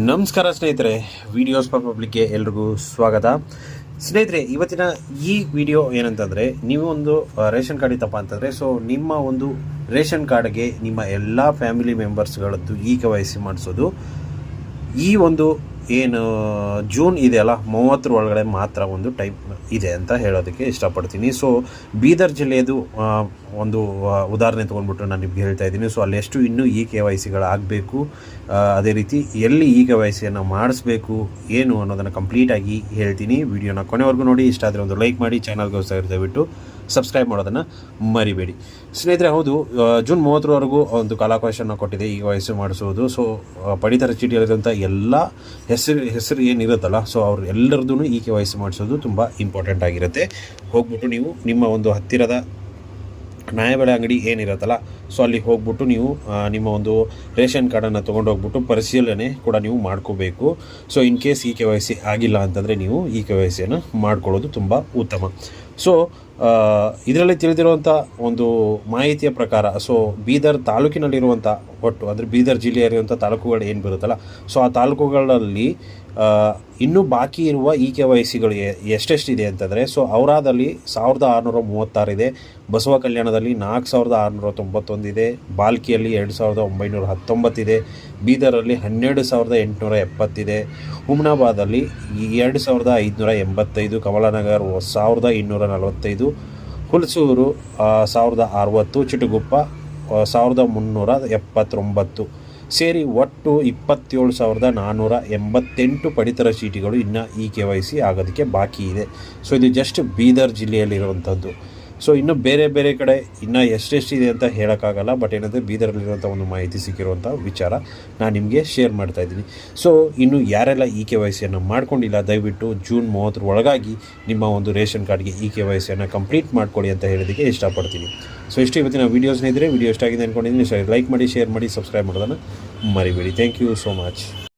ನಮಸ್ಕಾರ ಸ್ನೇಹಿತರೆ videos for ಪಬ್ಲಿಕ್ಗೆ ಎಲ್ರಿಗೂ ಸ್ವಾಗತ. ಸ್ನೇಹಿತರೆ, ಇವತ್ತಿನ ಈ ವಿಡಿಯೋ ಏನಂತಂದರೆ, ನೀವು ಒಂದು ರೇಷನ್ ಕಾರ್ಡ್ ಇತ್ತಪ್ಪ ಅಂತಂದರೆ ಸೊ ನಿಮ್ಮ ಒಂದು ರೇಷನ್ ಕಾರ್ಡ್ಗೆ ನಿಮ್ಮ ಎಲ್ಲ ಫ್ಯಾಮಿಲಿ ಮೆಂಬರ್ಸ್ಗಳದ್ದು ಈ ಕೆ ವೈ ಸಿ ಮಾಡಿಸೋದು. ಈ ಒಂದು ಏನು, ಜೂನ್ ಇದೆಯಲ್ಲ ಮೂವತ್ತರ ಒಳಗಡೆ ಮಾತ್ರ ಒಂದು ಟೈಪ್ ಇದೆ ಅಂತ ಹೇಳೋದಕ್ಕೆ ಇಷ್ಟಪಡ್ತೀನಿ. ಸೊ ಬೀದರ್ ಜಿಲ್ಲೆಯದು ಒಂದು ಉದಾಹರಣೆ ತೊಗೊಂಡ್ಬಿಟ್ಟು ನಾನು ನಿಮಗೆ ಹೇಳ್ತಾ ಇದ್ದೀನಿ. ಸೊ ಅಲ್ಲಿ ಎಷ್ಟು ಇನ್ನೂ ಇ ಕೆ ವೈ ಸಿಗಳಾಗಬೇಕು ಅದೇ ರೀತಿ ಎಲ್ಲಿ ಇ ಕೆ ವೈ ಸಿಯನ್ನು ಮಾಡಿಸ್ಬೇಕು, ಏನು ಅನ್ನೋದನ್ನು ಕಂಪ್ಲೀಟಾಗಿ ಹೇಳ್ತೀನಿ. ವಿಡಿಯೋನ ಕೊನೆವರೆಗೂ ನೋಡಿ. ಇಷ್ಟ ಆದರೆ ಒಂದು ಲೈಕ್ ಮಾಡಿ ಚಾನಲ್ಗೆ ಹೊಸ ದಯವಿಟ್ಟು. ಸಬ್ಸ್ಕ್ರೈಬ್ ಮಾಡೋದನ್ನು ಮರಿಬೇಡಿ. ಸ್ನೇಹಿತರೆ, ಹೌದು ಜೂನ್ ಮೂವತ್ತರವರೆಗೂ ಒಂದು ಕಾಲಾವಕಾಶನ ಕೊಟ್ಟಿದೆ. ಈ ವಯಸ್ಸು ಮಾಡಿಸುವುದು. ಸೊ ಪಡಿತರ ಚೀಟಿಯಲ್ಲಿರುವಂಥ ಎಲ್ಲ ಹೆಸರು ಹೆಸರು ಏನಿರುತ್ತಲ್ಲ ಸೊ ಅವ್ರು ಎಲ್ಲರದ್ದು ಈ ಕೆ ವಯಸ್ಸು ಮಾಡಿಸೋದು ತುಂಬ ಇಂಪಾರ್ಟೆಂಟ್ ಆಗಿರುತ್ತೆ. ಹೋಗ್ಬಿಟ್ಟು ನೀವು ನಿಮ್ಮ ಒಂದು ಹತ್ತಿರದ ನ್ಯಾಯಬೆಳೆ ಅಂಗಡಿ ಏನಿರುತ್ತಲ್ಲ ಸೊ ಅಲ್ಲಿ ಹೋಗ್ಬಿಟ್ಟು ನೀವು ನಿಮ್ಮ ಒಂದು ರೇಷನ್ ಕಾರ್ಡನ್ನು ತೊಗೊಂಡೋಗ್ಬಿಟ್ಟು ಪರಿಶೀಲನೆ ಕೂಡ ನೀವು ಮಾಡ್ಕೋಬೇಕು. So in case E K Y ಆಗಿಲ್ಲ ಅಂತಂದರೆ ನೀವು ಈ ಕೆ ವೈ ಮಾಡ್ಕೊಳ್ಳೋದು ತುಂಬ ಉತ್ತಮ. ಸೊ ಇದರಲ್ಲಿ ತಿಳಿದಿರುವಂಥ ಒಂದು ಮಾಹಿತಿಯ ಪ್ರಕಾರ ಸೊ ಬೀದರ್ ತಾಲೂಕಿನಲ್ಲಿರುವಂಥ ಒಟ್ಟು, ಅಂದರೆ ಬೀದರ್ ಜಿಲ್ಲೆಯಲ್ಲಿರುವಂಥ ತಾಲೂಕುಗಳು ಏನು ಬರುತ್ತಲ್ಲ ಸೊ ಆ ತಾಲೂಕುಗಳಲ್ಲಿ ಇನ್ನೂ ಬಾಕಿ ಇರುವ ಇ ಕೆ ವೈ ಸಿಗಳು ಎಷ್ಟೆಷ್ಟಿದೆ ಅಂತಂದರೆ ಸೊ ಔರಾದಲ್ಲಿ ಸಾವಿರದ ಆರುನೂರ ಮೂವತ್ತಾರಿದೆ ಬಸವ ಕಲ್ಯಾಣದಲ್ಲಿ ನಾಲ್ಕು ಸಾವಿರದ ಆರುನೂರ ತೊಂಬತ್ತೊಂದಿದೆ ಬಾಲ್ಕಿಯಲ್ಲಿ ಎರಡು ಸಾವಿರದ ಒಂಬೈನೂರ ಹತ್ತೊಂಬತ್ತಿದೆ ಬೀದರಲ್ಲಿ ಹನ್ನೆರಡು ಸಾವಿರದ ಎಂಟುನೂರ ಎಪ್ಪತ್ತಿದೆ. ಹುಮ್ನಾಬಾದಲ್ಲಿ ಎರಡು ಸಾವಿರದ ಐದುನೂರ ಎಂಬತ್ತೈದು, ಕಮಲಾನಗರ್ ಸಾವಿರದ ಇನ್ನೂರ ನಲವತ್ತೈದು, ಹುಲ್ಸೂರು ಸಾವಿರದ ಅರವತ್ತು, ಚಿಟುಗುಪ್ಪ ಸಾವಿರದ ಮುನ್ನೂರ ಎಪ್ಪತ್ತೊಂಬತ್ತು. ಸೇರಿ ಒಟ್ಟು ಇಪ್ಪತ್ತೇಳು ಸಾವಿರದ ನಾನ್ನೂರ ಎಂಬತ್ತೆಂಟು ಪಡಿತರ ಚೀಟಿಗಳು ಇನ್ನು ಈ ಕೆ ವೈ ಸಿ ಆಗೋದಕ್ಕೆ ಬಾಕಿ ಇದೆ ಸೊ, ಇದು ಜಸ್ಟ್ ಬೀದರ್ ಜಿಲ್ಲೆಯಲ್ಲಿರುವಂಥದ್ದು. ಸೊ ಇನ್ನು ಬೇರೆ ಬೇರೆ ಕಡೆ ಇನ್ನು ಎಷ್ಟೆಷ್ಟಿದೆ ಅಂತ ಹೇಳೋಕ್ಕಾಗಲ್ಲ ಬಟ್ ಏನಂದರೆ ಬೀದರಲ್ಲಿರುವಂಥ ಒಂದು ಮಾಹಿತಿ ಸಿಕ್ಕಿರುವಂಥ ವಿಚಾರ ನಾನು ನಿಮಗೆ ಶೇರ್ ಮಾಡ್ತಾ ಇದ್ದೀನಿ. ಸೊ ಇನ್ನು ಯಾರೆಲ್ಲ ಇ ಕೆ ವೈ ಸಿಯನ್ನು ಮಾಡ್ಕೊಂಡಿಲ್ಲ, ದಯವಿಟ್ಟು ಜೂನ್ ಮೂವತ್ತರ ಒಳಗಾಗಿ ನಿಮ್ಮ ಒಂದು ರೇಷನ್ ಕಾರ್ಡ್ಗೆ ಇ ಕೆ ವೈ ಸಿಯನ್ನು ಕಂಪ್ಲೀಟ್ ಮಾಡ್ಕೊಳ್ಳಿ ಅಂತ ಹೇಳೋದಕ್ಕೆ ಇಷ್ಟಪಡ್ತೀನಿ. ಸೊ ಇಷ್ಟು ಇವತ್ತಿನ ವೀಡಿಯೋಸ್ನ ಇದ್ದರೆ ವಿಡಿಯೋ ಇಷ್ಟ ಆಗಿದೆ ಅಂದ್ಕೊಂಡಿದ್ದೀನಿ ಲೈಕ್ ಮಾಡಿ ಶೇರ್ ಮಾಡಿ ಸಬ್ಸ್ಕ್ರೈಬ್ ಮಾಡೋದನ್ನು ಮರಿಬೇಡಿ. Thank you so much